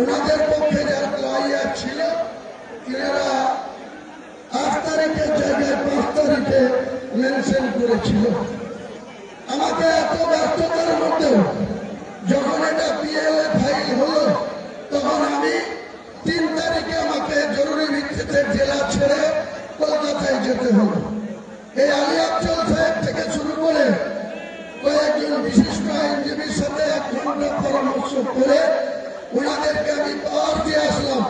ওনাদের পক্ষে যারা লয়ার ছিল, এনারা আট তারিখের জায়গায় পাঁচ তারিখে মেনশন করেছিল। আমাকে এত ব্যস্ততার মধ্যেও যখন এটা পিএলএ ফাইল হলো, তখন আমি তিন তারিখে আমাকে জরুরি ভিত্তিতে জেলা ছেড়ে কলকাতায় যেতে হলো। এই আলী আফজল সাহেব থেকে শুরু করে কয়েকজন বিশিষ্ট আইনজীবীর সাথে এক করে ওনাদেরকে আমি পাওয়ার দিয়ে আসলাম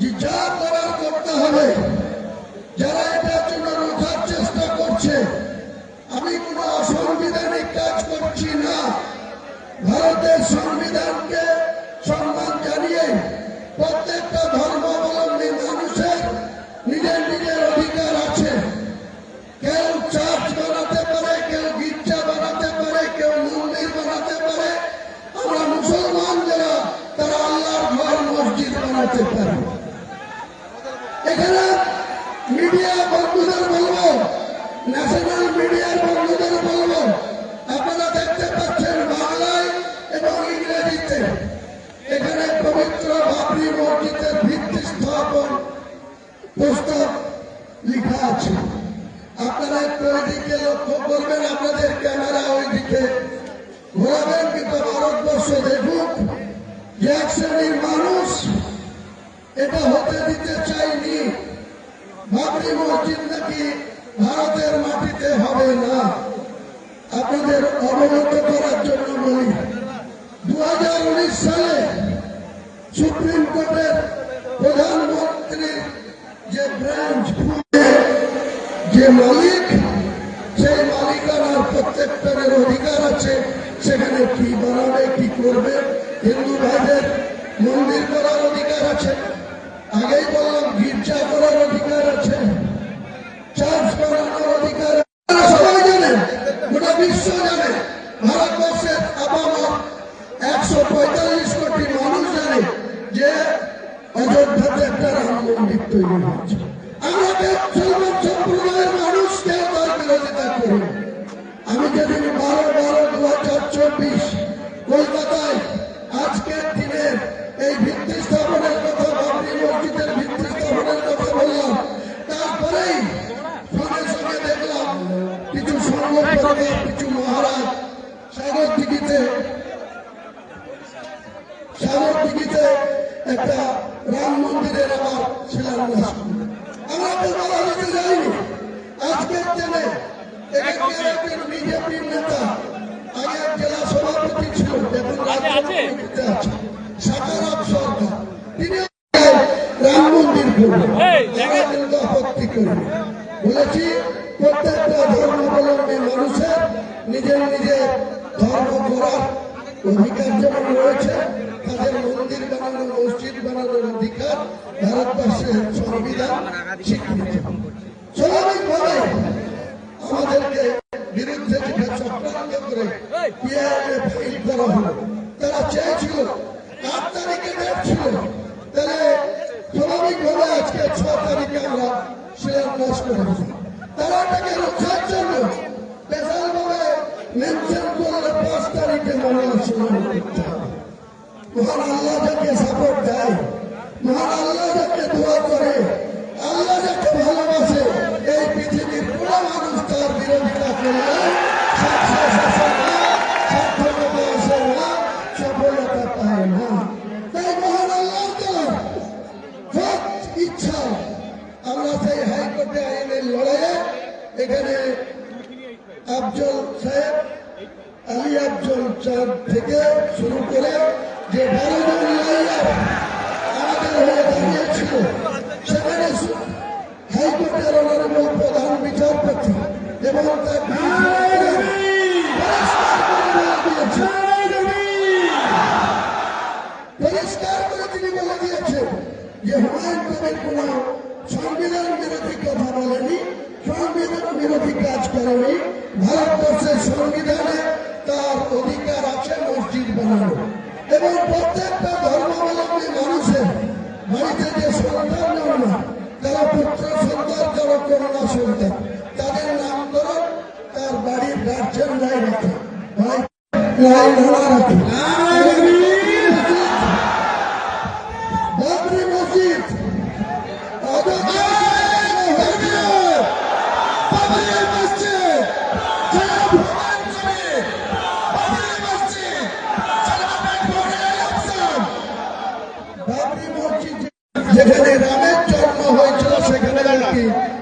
যে যা করার করতে হবে। যারা এটার জন্য রোখার চেষ্টা করছে, আমি কোনো অসংবিধানিক কাজ করছি না। ভারতের বানাতে পারে এখানে মিডিয়া বন্ধুদের বলব ন্যাশনাল মিডিয়ার বন্ধুদের বলব, আপনারা দেখতে পাচ্ছেন বাংলায় এবং ইংরেজিতে। এখানে পবিত্র বাবরি মসজিদের ভিত্তি স্থাপন প্রস্তাব লেখা আছে। আপনারা একটু ওইদিকে লক্ষ্য করবেন, আপনাদের ক্যামেরা ওইদিকে ঘোরাবেন, কিন্তু ভারতবর্ষ দেখুক, যে এক শ্রেণির মানুষ এটা হতে দিতে চাইনি। বাবরি মসজিদ নাকি ভারতের মাটিতে হবে না? আপনাদের অবগত করার জন্য বলি দু হাজার উনিশ সালে সুপ্রিম কোর্টের প্রধানমন্ত্রীর যে ব্রাঞ্চ যে মালিক, সেই মালিকানার প্রত্যেকটার অধিকার আছে। সেখানে কি বানাবে, কি করবে, হিন্দু ভাইদের মন্দির করার অধিকার আছে। আগেই বললাম গির্জা করার অধিকার আছে। চার্চ বানানোর অধিকার সবাই জানেন, গোটা বিশ্ব জানে, ভারতবর্ষের আবামক একশো পঁয়তাল্লিশ কোটি মানুষ জানে যে অযোধ্যাতে একটা রাম মন্দির তৈরি হয়েছে। আমরা মুসলমান সম্প্রদায়ের মানুষ কেউ তার বিরোধিতা করি। আমি যেদিন বারো বারো দু হাজার চব্বিশ কলকাতায় আজকের দিনের এই ভিত্তি স্থাপনের কথা বাবরি মসজিদের ভিত্তি স্থাপনের কথা বললাম তারপরেই সঙ্গে সঙ্গে দেখলাম কিছু সংগঠন কিছু মহারাজ সাগর দিঘিতে সাগর দিঘিতে একটা রাম মন্দিরের আবার শিলান্যাস করল। আমরা তো বলা হতে যাইনি আজকের দিনে রাম মন্দির করবেন বলেছি প্রত্যেকটা ধর্মাবলম্বী মানুষের নিজের নিজের ধর্ম করার অধিকার যেমন রয়েছে তাদের মন্দির বানানোর মসজিদ বানানোর অধিকার ভারতবর্ষের সংবিধান স্বীকৃতি স্বাভাবিকভাবে আমাদেরকে চক্রান্ত করে পিআইএ ফাইল করা হলো তারা চেয়েছিল আট তারিখে ডেট ছিল তাহলে স্বাভাবিকভাবে আজকে ছ তারিখে আমরা শিলান্যাস করেছি তারা এটাকে রক্ষার জন্য স্পেশাল ভাবে মেনশন করলে পাঁচ তারিখে মনে শুনানি করতে হবে মহান আল্লাহ যাকে সাপোর্ট দেয় মহান আল্লাহ যাকে দোয়া করে আল্লাহ যাকে ভালোবাসে এই পৃথিবীর কোনো মানুষ তার বিরোধিতা করলে Yes. সন্তান তাদের নামকরণ তার বাড়ির গার্জেনরাই রাখে ভাই রাখে।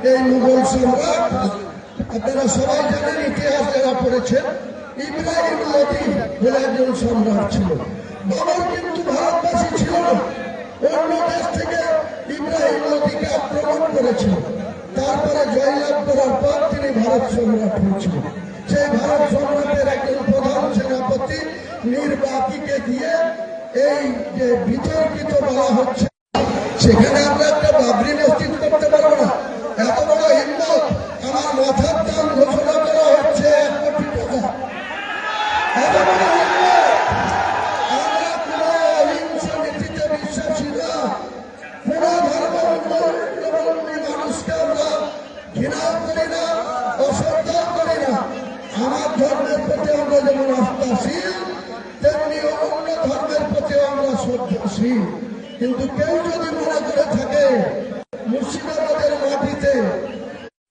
এই মুঘল সম্রাট ইতিহাস যারা পড়েছেন ছিল। কিন্তু ভারতবাসী ছিল না। অন্য দেশ থেকে তারপরে জয়লাভ করার পর তিনি ভারত সম্রাট হয়েছিলেন। সেই ভারত সম্রাটের একজন প্রধান সেনাপতি মীর দিয়ে এই যে বিতর্কিত বলা হচ্ছে, সেখানে আমরা একটা বাবরি মসজিদ করতে পারব না।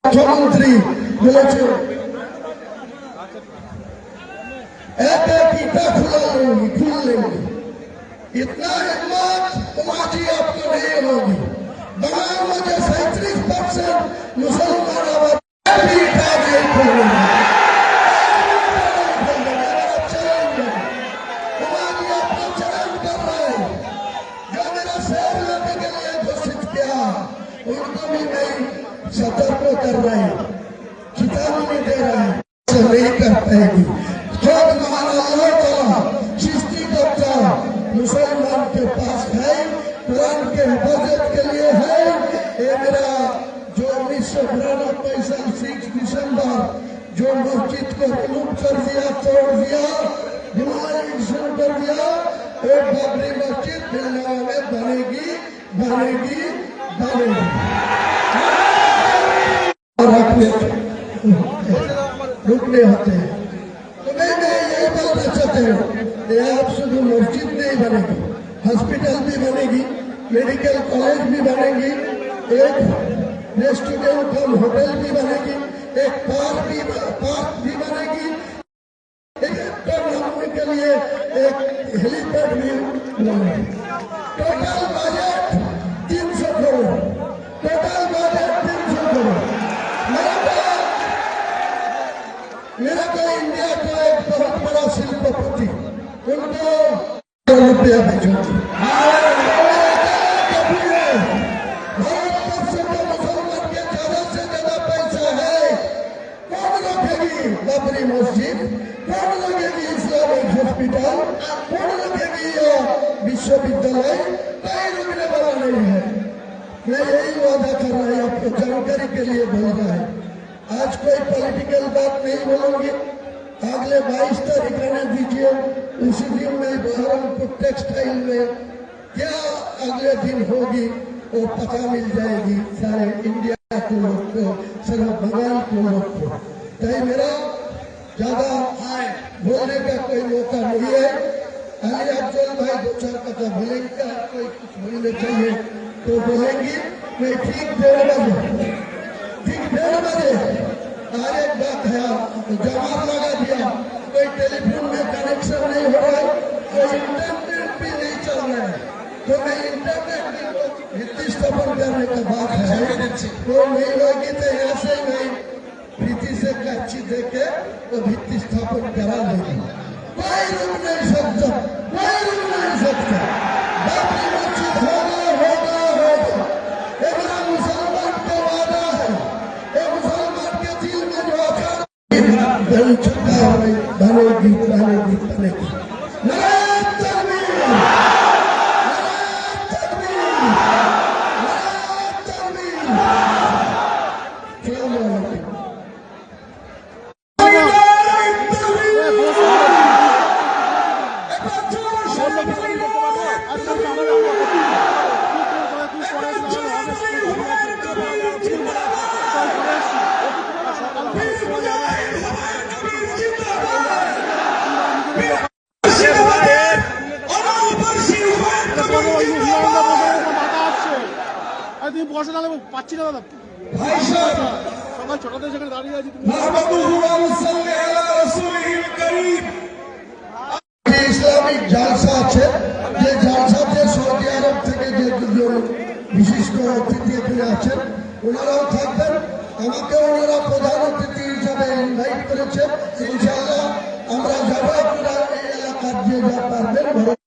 মুখ্যমন্ত্রী বলেছে एक एक ईटा खुला लेंगे खुल लेंगे इतना हिम्मत तुम्हारी आपको नहीं होगी बंगाल में जो सैंतीस परसेंट मुसलमान आबादी उनको भी मैं सतर्क कर रहे हैं। चेतावनी दे रहे हैं। से नहीं कर पाएगी डॉक्टर मुसलमान के पास है। जो उन्नीस सौ बिरानबे साल सिक्स दिसंबर जो मस्जिद को दिया, तोड़ दिया मस्जिद दिल्ली में बनेगी बनेगी। रुकने होते हैं तो मैं मैं यही बोलना चाहते हूँ आप शुद्ध मस्जिद नहीं बनेगी हॉस्पिटल भी बनेगी मेडिकल कॉलेज भी बनेगी एक रेस्टोरेंट कम होटल भी बनेगी एक पार्क भी पार्क भी बनेगी एक टूर्नामेंट के लिए एक हेलीपैड भी बनेगी टोटल मैं यही वादा कर रहा है आपको जानकारी के लिए बोल रहा है आज कोई पॉलिटिकल बात नहीं बोलूँगी अगले 22 तारीख आने दीजिए उसी दिन मैं बहरमपुर टेक्सटाइल में क्या अगले दिन होगी वो पता मिल जाएगी सारे इंडिया के लोग को सारा बंगाल के लोग को ताई मेरा ज़्यादा बोलने का कोई मौका नहीं है अली अफजल भाई दो चार कथा बोलेंगे कोई कुछ बोलने चाहिए तो बोलेंगी मैं ठीक डेढ़ बजे ठीक डेढ़ बजे है, जवाब लगा दिया। कोई टेलीफोन में कनेक्शन नहीं हो रहा है, कोई इंटरनेट भी नहीं चल रहा है। तो मैं इंटरनेट भित्ति स्थापन करने का बात है। तो नहीं होगी तो यहाँ मैं प्रीति से कच्ची दे के वो भित्ति स्थापन करा देंगे कोई रुक नहीं सकता कोई रुक नहीं सकता তুমি পাচ্ছি না দাদা সকাল থেকে দাঁড়িয়ে আছি ইসলামিক জালসা আছে বরিষ্ঠ অতিথিরা আছেন। ওনারাও থাকবেন। আমাকে ওনারা প্রধান অতিথি হিসাবে ইনভাইট করেছেন। ইনশাআল্লাহ আমরা যাব আপনারা এই এলাকার যে যা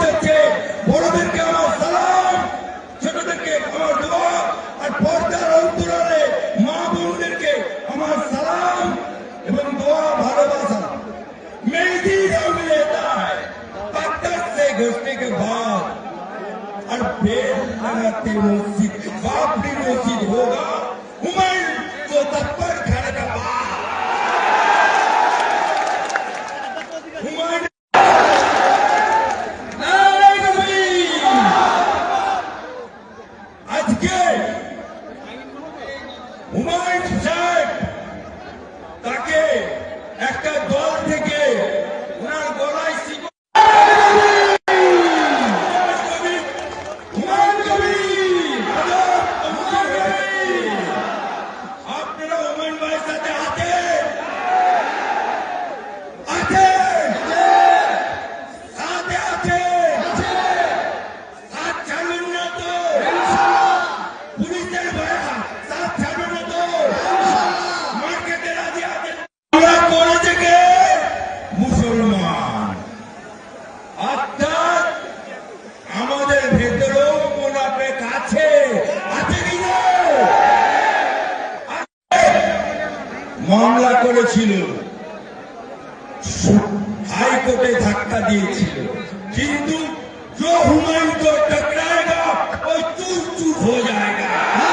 দেখছে বড়দেরকে আমার সালাম, ছোটদেরকে আমার দোয়া, আর পর্দার অন্তরালে মা বোনদেরকে আমার সালাম এবং দোয়া, ভালোবাসা। মেহেদি রং লেতা পাত্তর সে আর কে बाद और बेल लगाते मस्जिद ধাক্কা দিয়েছিল কিন্তু जो हुमायूं को टकराएगा वो चूर चूर हो जाएगा